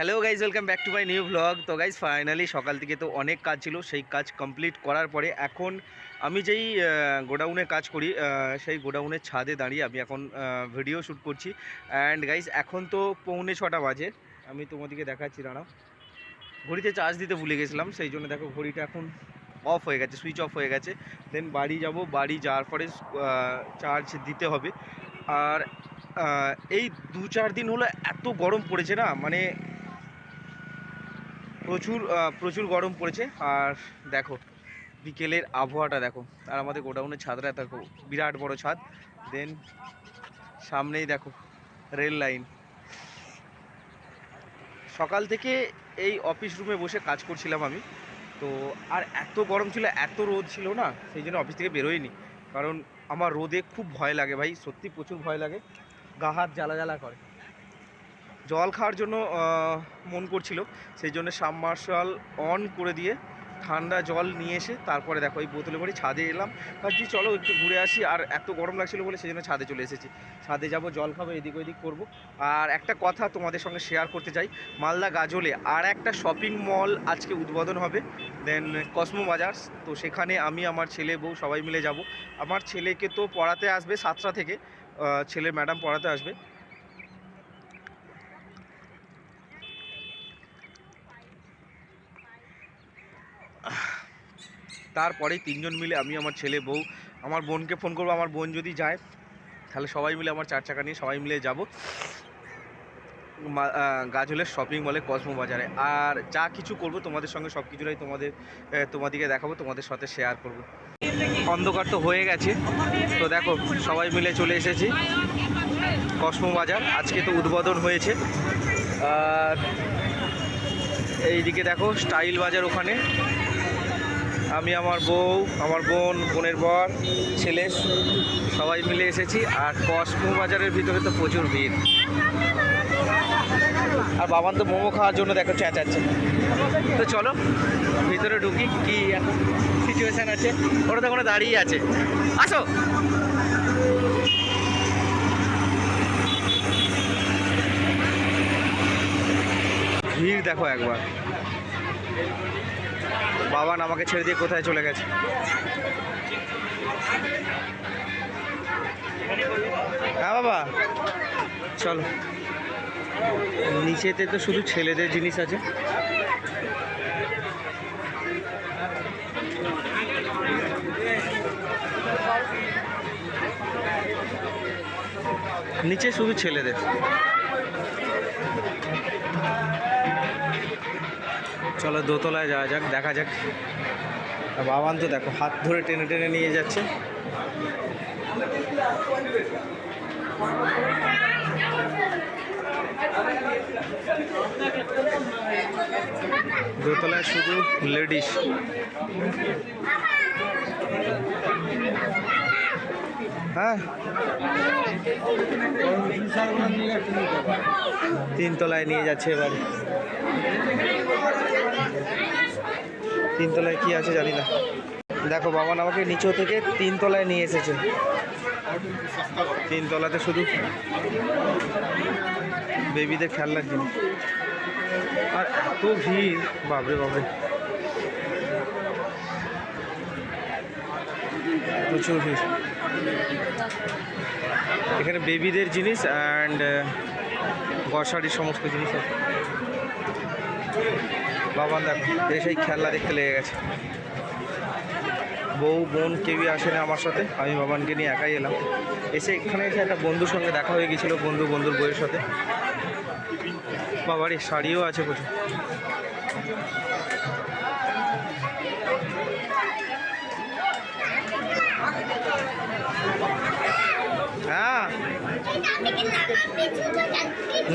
Hello guys welcome back to my new blog তো guys finally সকাল থেকে তো অনেক কাজ ছিল, সেই কাজ কমপ্লিট করার পরে এখন আমি যেই গোডাউনে কাজ করি সেই গোডাউনের ছাদে দাঁড়িয়ে আমি এখন ভিডিও শ্যুট করছি। অ্যান্ড গাইজ এখন তো পৌনে ছটা বাজে। আমি তোমাদেরকে দেখাচ্ছি, দাঁড়াও। ঘড়িতে চার্জ দিতে ভুলে গেছিলাম, সেই জন্য দেখো ঘড়িটা এখন অফ হয়ে গেছে সুইচ অফ হয়ে গেছে। দেন বাড়ি যাব, বাড়ি যাওয়ার পরে চার্জ দিতে হবে। আর এই দু চার দিন হলো এত গরম পড়েছে না মানে প্রচুর প্রচুর গরম পড়েছে। আর দেখো, বিকেলের আবহাওয়াটা দেখো। আর আমাদের গোডাউনের ছাদটা দেখো, বিরাট বড় ছাদ। দেন সামনেই দেখো রেল লাইন সকাল থেকে এই অফিস রুমে বসে কাজ করছিলাম আমি। তো, আর এত গরম ছিল, এত রোদ ছিল না, সেই জন্য অফিস থেকে বেরোয়নি। কারণ আমার রোদে খুব ভয় লাগে ভাই, সত্যি প্রচুর ভয় লাগে। গা হাত জ্বালা জ্বালা করে। জল খাওয়ার জন্য মন করছিল। সেই জন্য সাবমার্শাল অন করে দিয়ে ঠান্ডা জল নিয়ে এসে তারপরে দেখো এই বোতলে করে ছাদে এলাম। ভাবছি চলো একটু ঘুরে আসি। আর এত গরম লাগছিল বলে সেই জন্য ছাদে চলে এসেছি। ছাদে যাব, জল খাব, এদিক ওদিক করব। আর একটা কথা তোমাদের সঙ্গে শেয়ার করতে চাই। মালদা গাজলে আর একটা শপিং মল আজকে উদ্বোধন হবে। দেন কসমো বাজার তো সেখানে আমি, আমার ছেলে, বউ সবাই মিলে যাব। আমার ছেলেকে তো পড়াতে আসবে সাতটা থেকে। ছেলে ম্যাডাম পড়াতে আসবে। তারপরেই তিনজন মিলে আমি, আমার ছেলে, বউ, আমার বোনকে ফোন করব। আমার বোন যদি যায়, তাহলে সবাই মিলে আমার চার চাকা নিয়ে সবাই মিলে যাব। গাজলের শপিং মলে কসমো বাজারে। আর যা কিছু করব, তোমাদের সঙ্গে সব কিছুটাই তোমাদের তোমাদেরকে দেখাবো, তোমাদের সাথে শেয়ার করব। অন্ধকার তো হয়ে গেছে। তো দেখো, সবাই মিলে চলে এসেছি কসমো বাজার। আজকে তো উদ্বোধন হয়েছে। আর এইদিকে দেখো, স্টাইল বাজার ওখানে। আমি আমার বউ, আমার বোন, বোনের বর, ছেলে, সবাই মিলে এসেছি। আর কসমো বাজারের ভিতরে তো প্রচুর ভিড়। আর বাবান তো মোমো খাওয়ার জন্য দেখো চেঁচাচ্ছে। তো চলো, ভিতরে ঢুকি, কি সিচুয়েশান আছে। ওরা তো ওখানে দাঁড়িয়ে আছে। আসো। ভিড় দেখো একবার। বাবান আমাকে ছেড়ে দিয়ে কোথায় চলে গেছে? হ্যাঁ বাবা, চলো। নিচেতে তো শুধু ছেলেদের জিনিস আছে। নিচে শুধু ছেলেদের। চলো দোতলায় যাওয়া যাক, দেখা যাক। বাবান তো দেখো, হাত ধরে টেনে টেনে নিয়ে যাচ্ছে। দোতলায় শুধু লেডিস। হ্যাঁ। তিনতলায় নিয়ে যাচ্ছে এবার। তিনতলায় কি আছে জানি না। দেখো বাবান আমাকে নিচু থেকে তিনতলায় নিয়ে এসেছে। তিনতলাতে শুধু বেবিদের খেলনার জিনিস। আর এত ভিড় বাবরে বাবরে প্রচুর ভিড়। এখানে বেবিদের জিনিস অ্যান্ড গসারির সমস্ত জিনিস আছে। বাবান দেখো এই সেই খেলনা দেখতে লেগে গেছে। বউ, বোন কেউই আসেনি আমার সাথে, আমি বাবানকে নিয়ে একাই এলাম। এসে এখানে এসে একটা বন্ধুর সঙ্গে দেখা হয়ে গেছিল, বন্ধু, বন্ধুর বইয়ের সাথে। বাবারই শাড়িও আছে প্রচুর। হ্যাঁ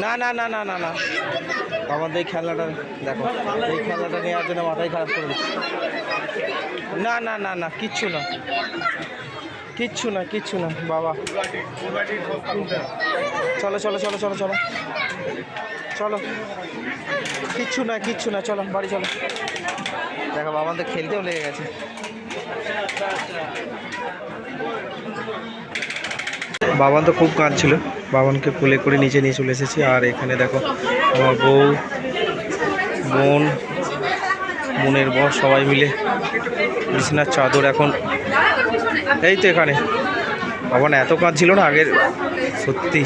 না না না না না না। আমাদের এই খেলনাটা দেখো, এই খেলনাটা নেওয়ার জন্য মাথায় খারাপ করে না না না না, কিচ্ছু না। কিচ্ছু না কিচ্ছু না, বাবা। চলো চলো চলো চলো চলো। চলো। কিচ্ছু না কিচ্ছু না, চলো, বাড়ি চলো। দেখো বাবাদের খেলতেও লেগে গেছে। বাবান তো খুব কাঁদছিল। বাবানকে কোলে করে নিচে নিয়ে চলে এসেছি। আর এখানে দেখো, আমার বউ, বোন, বোনের বর সবাই মিলে। বিছানার চাদর এখন। এই তো এখানে। বাবান এত কাজ ছিল না আগের, সত্যি।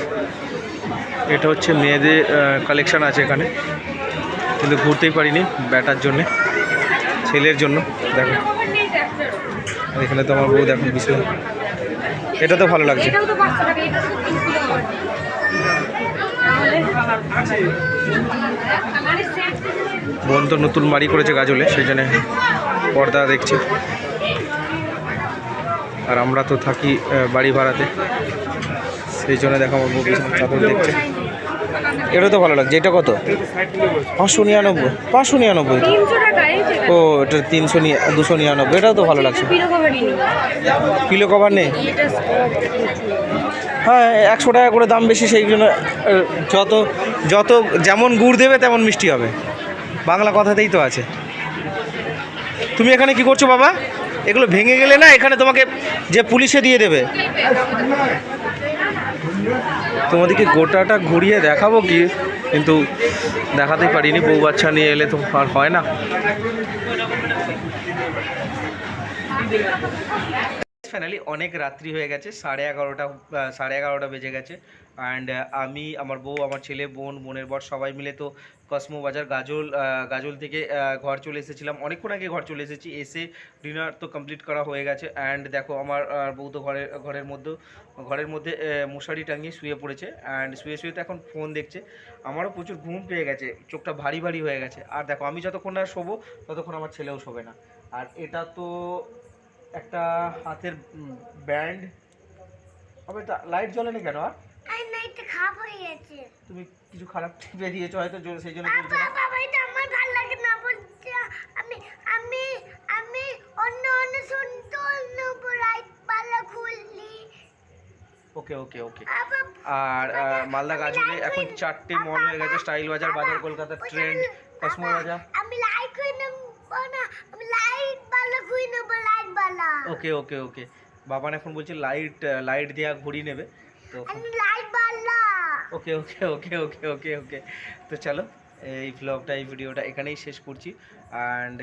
এটা হচ্ছে মেয়েদের কালেকশান আছে এখানে। কিন্তু ঘুরতেই পারিনি ব্যাটার জন্যে, ছেলের জন্য। দেখো। এখানে তো আমার বউ দেখো বিছানা এটা তো ভালো লাগছে বোন তো নতুন বাড়ি করেছে গাজলে সেই জন্য পর্দা দেখছে। আর আমরা তো থাকি বাড়ি ভাড়াতে। সেই জন্য দেখা আমার চাদর দেখছে। এটা তো ভালো লাগছে। এটা কত? পাঁচশো নিরানব্বই। পাঁচশো নিরানব্বই। ও, এটা তিনশো দুশো নিরানব্বই। এটাও তো ভালো লাগছে। পিলো কভার নেই? হ্যাঁ একশো টাকা করে দাম বেশি, সেই জন্য যত যত যেমন গুড় দেবে, তেমন মিষ্টি হবে। বাংলা কথাতেই তো আছে। তুমি এখানে কি করছ বাবা? এগুলো ভেঙে গেলে না, এখানে তোমাকে যে পুলিশে দিয়ে দেবে। তোমাদেরকে গোটাটা ঘুরিয়ে দেখাবো কি? কিন্তু দেখাতে পারিনি, বউ বাচ্চা নিয়ে এলে তো আর হয় না। ফাইনালি অনেক রাত্রি হয়ে গেছে, সাড়ে এগারোটা সাড়ে এগারোটা বেজে গেছে। অ্যান্ড আমি, আমার বউ, আমার ছেলে, বোন, বোনের বর সবাই মিলে তো কসমো বাজার গাজল গাজল থেকে ঘর চলে এসেছিলাম। অনেকক্ষণ আগে ঘর চলে এসেছি। এসে ডিনার তো কমপ্লিট করা হয়ে গেছে। অ্যান্ড দেখো, আমার বউ তো ঘরের ঘরের মধ্যে ঘরের মধ্যে মশারি টাঙিয়ে শুয়ে পড়েছে। অ্যান্ড শুয়ে শুয়ে তো এখন ফোন দেখছে। আমারও প্রচুর ঘুম পেয়ে গেছে। চোখটা ভারী ভারী হয়ে গেছে। আর দেখো, আমি যতক্ষণ না শোবো, ততক্ষণ আমার ছেলেও শোবে না। আর এটা তো একটা হাতের ব্যান্ড এটা লাইট জ্বলে না কেন, আর? হয়ে গেছে। তুমি কিছু খারাপ দিয়েছ হয়তো সেই জন্য না? বাবা এটা আমার ভালো লাগে না বলছে। আমি আমি আমি অন্য অন্য শুনতে অন্য পাল্লা খুললি ওকে ওকে ওকে। আর মালদা গাজলে এখন চারটে মল হয়ে গেছে স্টাইল বাজার বাজার কলকাতার ট্রেন্ড কসমো বাজার। আমি খুলে না। আমি লাইট খুলে নেব লাইট পাল্লা ওকে ওকে ওকে। বাবান এখন বলছে লাইট লাইট দেওয়া ঘড়ি নেবে। তো আমি লাইট পাল্লা ওকে ওকে ওকে ওকে ওকে ওকে তো চলো, এই ভ্লগটা এই ভিডিওটা এখানেই শেষ করছি। অ্যান্ড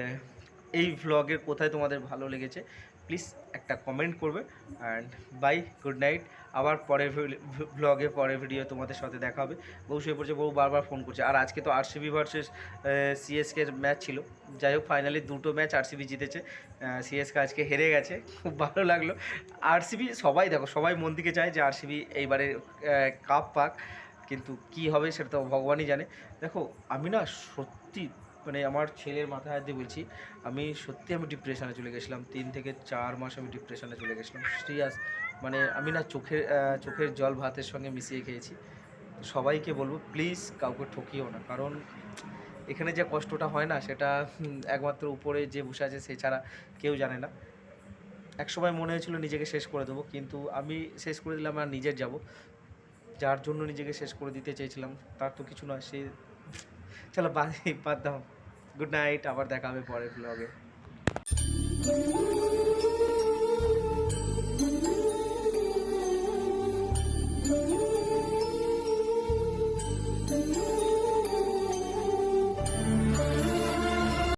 এই ভ্লগের কোথায় তোমাদের ভালো লেগেছে? প্লিজ একটা কমেন্ট করবে অ্যান্ড বাই গুড নাইট আবার পরের ভ্লগে পরের ভিডিও তোমাদের সাথে দেখা হবে। বউ শুয়ে পড়ছে, বউ বারবার ফোন করছে। আর আজকে তো আরসিবি ভার্সেস সিএসকে ম্যাচ ছিল। যাই হোক ফাইনালি দুটো ম্যাচ আরসিবি জিতেছে। সিএসকে আজকে হেরে গেছে। খুব ভালো লাগল। আরসিবি সবাই দেখো, সবাই মন দিকে চায় যে আরসিবি এইবারে কাপ পাক। কিন্তু কি হবে সেটা তো ভগবানই জানে। দেখো, আমি না সত্যি মানে আমার ছেলের মাথায় হাত দিয়ে বলছি, আমি সত্যি আমি ডিপ্রেশনে চলে গেছিলাম। তিন থেকে চার মাস আমি ডিপ্রেশনে চলে গেছিলাম। সিরিয়াস মানে আমি না চোখের চোখের জল ভাতের সঙ্গে মিশিয়ে খেয়েছি। সবাইকে বলব প্লিজ কাউকে ঠকিও না। কারণ এখানে যে কষ্টটা হয় না, সেটা একমাত্র উপরে যে বসে আছে সে ছাড়া কেউ জানে না। একসময় মনে হয়েছিল নিজেকে শেষ করে দেবো, কিন্তু আমি শেষ করে দিলাম আর নিজের যাব। যার জন্য নিজেকে শেষ করে দিতে চেয়েছিলাম, তার তো কিছু নয়, সে, চলো বাদ বাদ দাও। গুড নাইট আবার দেখা হবে পরের ব্লগে